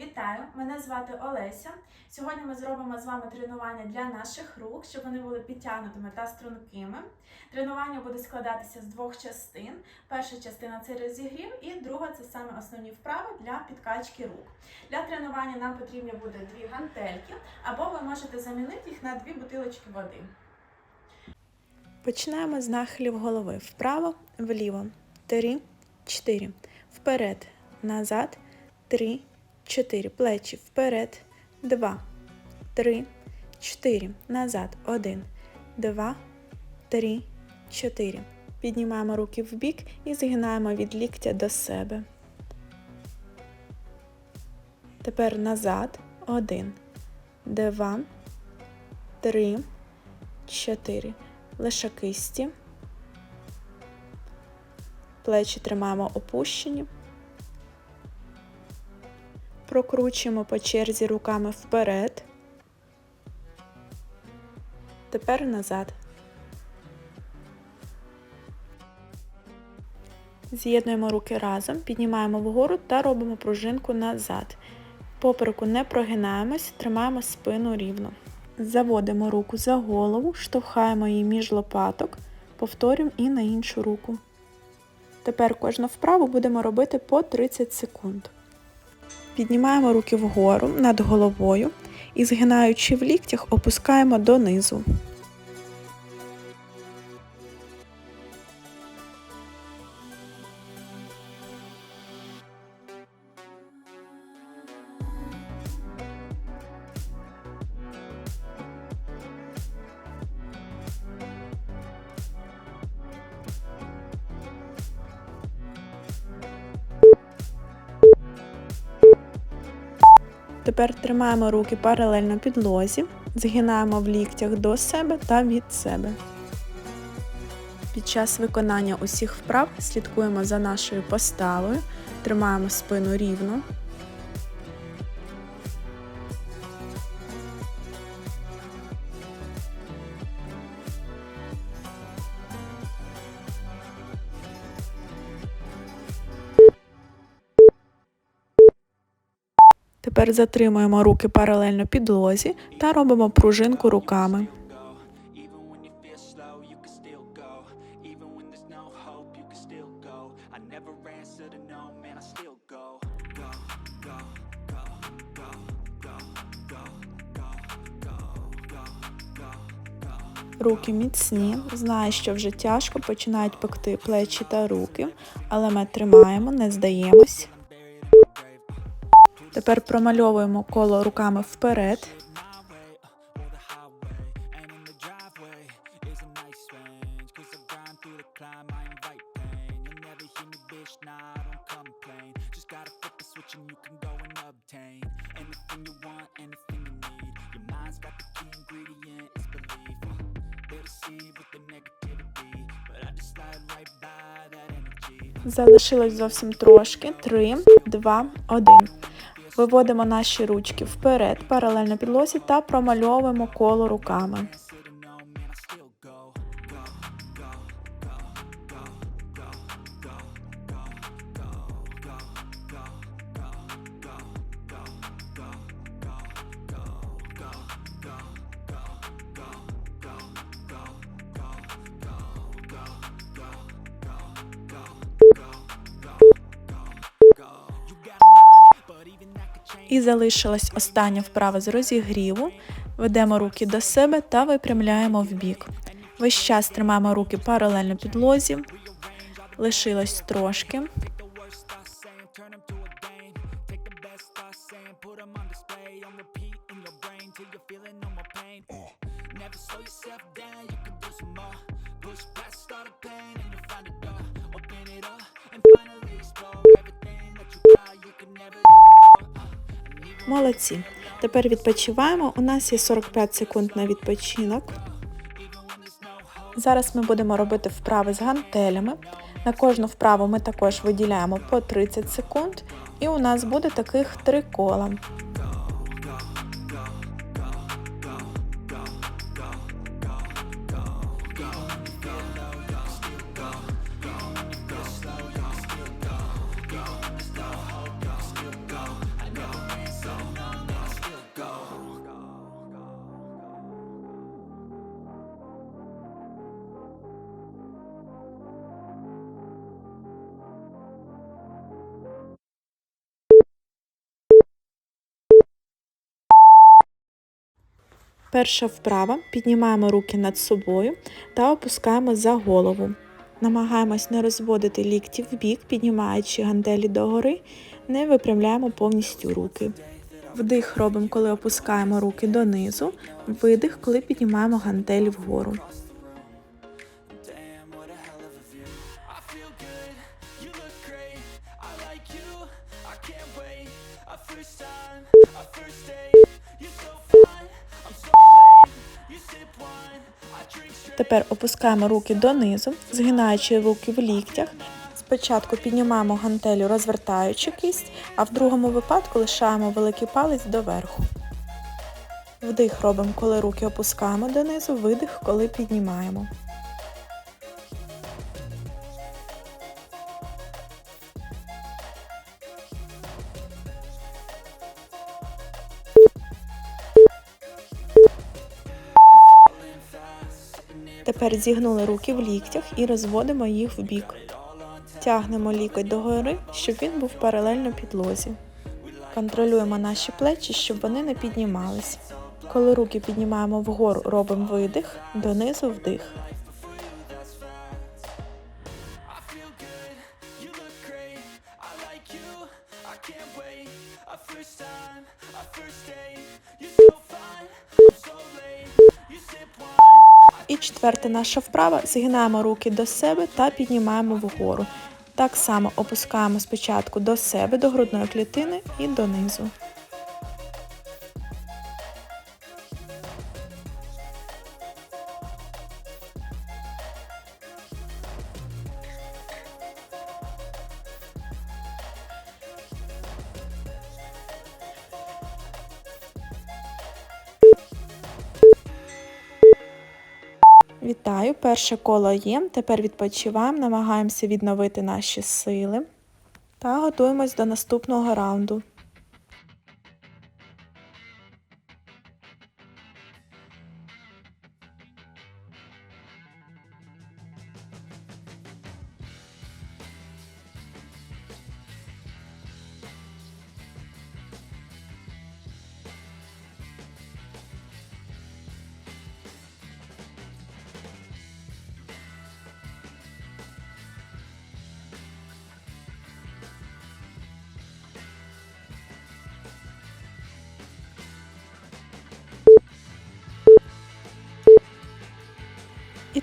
Вітаю! Мене звати Олеся. Сьогодні ми зробимо з вами тренування для наших рук, щоб вони були підтягнутими та стрункими. Тренування буде складатися з двох частин. Перша частина це розігрів, і друга це саме основні вправи для підкачки рук. Для тренування нам потрібні буде дві гантельки, або ви можете замінити їх на дві бутилочки води. Починаємо з нахилів голови. Вправо, вліво. Три, чотири. Вперед, назад. Три, чотири. Плечі вперед. Два, три, чотири. Назад. Один, два, три, чотири. Піднімаємо руки в бік і згинаємо від ліктя до себе. Тепер назад. Один, два, три, чотири. Лише кисті. Плечі тримаємо опущені. Прокручуємо по черзі руками вперед. Тепер назад. З'єднуємо руки разом, піднімаємо вгору та робимо пружинку назад. Попереку не прогинаємось, тримаємо спину рівно. Заводимо руку за голову, штовхаємо її між лопаток, повторюємо і на іншу руку. Тепер кожну вправу будемо робити по 30 секунд. Піднімаємо руки вгору над головою і, згинаючи в ліктях, опускаємо донизу. Тепер тримаємо руки паралельно підлозі, згинаємо в ліктях до себе та від себе. Під час виконання усіх вправ слідкуємо за нашою поставою, тримаємо спину рівно. Тепер затримуємо руки паралельно підлозі та робимо пружинку руками. Руки міцні, знаю, що вже тяжко починають пекти плечі та руки, але ми тримаємо, не здаємось. Тепер промальовуємо коло руками вперед. Залишилось зовсім трошки. Три, два, один. Виводимо наші ручки вперед, паралельно підлозі та промальовуємо коло руками. І залишилась остання вправа з розігріву. Ведемо руки до себе та випрямляємо в бік. Весь час тримаємо руки паралельно підлозі. Лишилось трошки. Never slow yourself down, you can do some more. Push past Молодці. Тепер відпочиваємо. У нас є 45 секунд на відпочинок. Зараз ми будемо робити вправи з гантелями. На кожну вправу ми також виділяємо по 30 секунд, і у нас буде таких три кола. Перша вправа піднімаємо руки над собою та опускаємо за голову. Намагаємось не розводити лікті в бік, піднімаючи гантелі догори, не випрямляємо повністю руки. Вдих робимо, коли опускаємо руки донизу, видих, коли піднімаємо гантелі вгору. Тепер опускаємо руки донизу, згинаючи руки в ліктях. Спочатку піднімаємо гантелю, розвертаючи кість, а в другому випадку лишаємо великий палець доверху. Вдих робимо, коли руки опускаємо донизу, видих, коли піднімаємо. Тепер зігнули руки в ліктях і розводимо їх в бік. Тягнемо лікоть догори, щоб він був паралельно підлозі. Контролюємо наші плечі, щоб вони не піднімались. Коли руки піднімаємо вгору, робимо видих, донизу вдих. І четверта наша вправа згинаємо руки до себе та піднімаємо вгору. Так само опускаємо спочатку до себе, до грудної клітини і донизу. Вітаю, перше коло є. Тепер відпочиваємо, намагаємося відновити наші сили та готуємось до наступного раунду.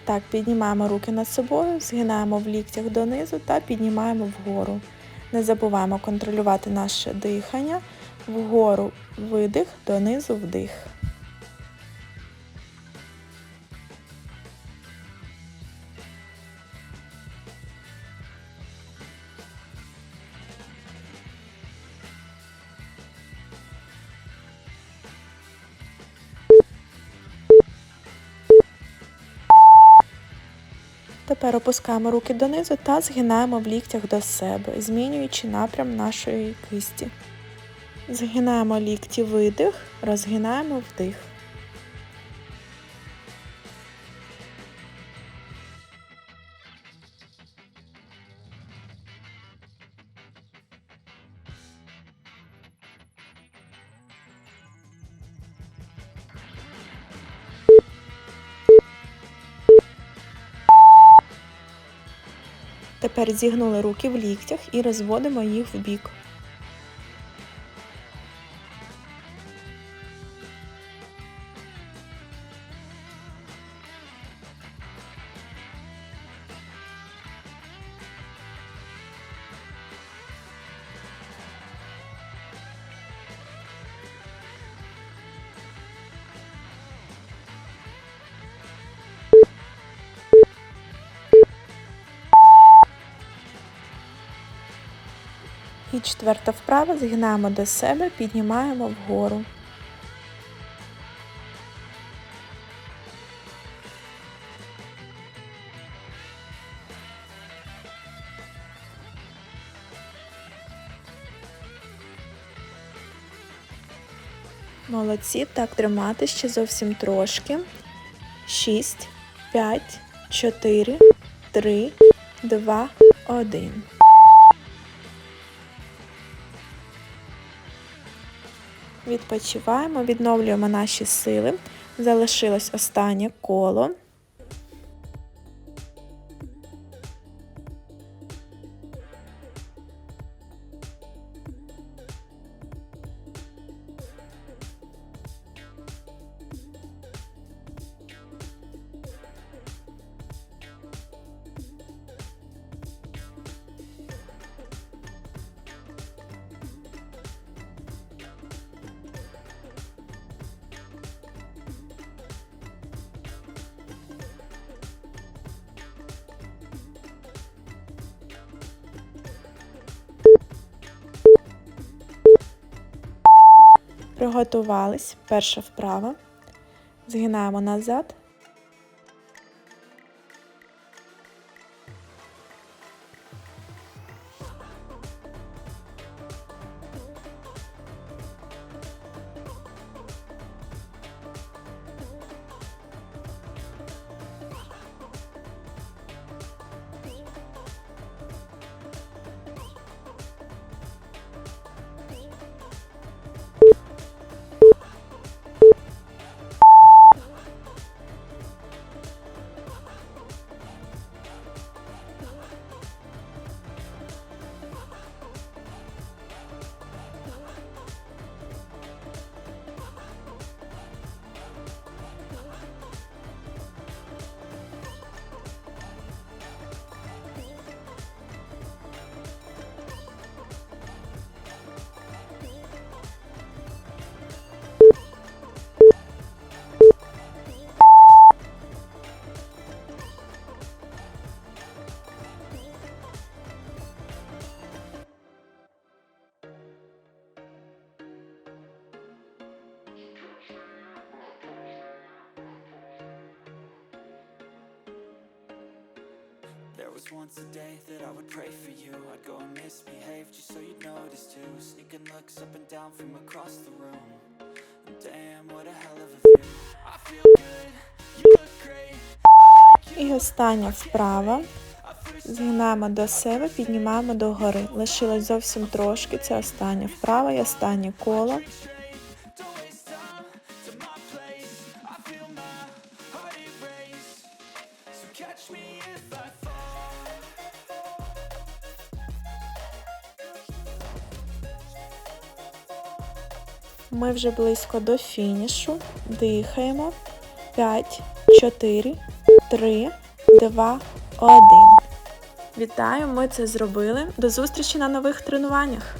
Так, піднімаємо руки над собою, згинаємо в ліктях донизу та піднімаємо вгору. Не забуваємо контролювати наше дихання. Вгору видих, донизу вдих. Тепер опускаємо руки донизу та згинаємо в ліктях до себе, змінюючи напрям нашої кисті. Згинаємо лікті видих, розгинаємо вдих. Тепер зігнули руки в ліктях і розводимо їх в бік. І четверта вправа згинаємо до себе, піднімаємо вгору. Молодці, так тримати ще зовсім трошки. 6, 5, 4, 3, 2, 1. Відпочиваємо, відновлюємо наші сили. Залишилось останнє коло. Приготувались. Перша вправа. Згинаємо назад. Was a day that I would pray for you I'd go and misbehave just so you'd notice too Sneaking looks up and down from across the room And Damn, what a hell of a view I feel good, you look great І остання вправа. Згинаємо до себе, піднімаємо догори. Лишилось зовсім трошки. Це остання вправа і останнє коло. catch me if I fall Ми вже близько до фінішу. Дихаємо. 5, 4, 3, 2, 1. Вітаю, ми це зробили. До зустрічі на нових тренуваннях.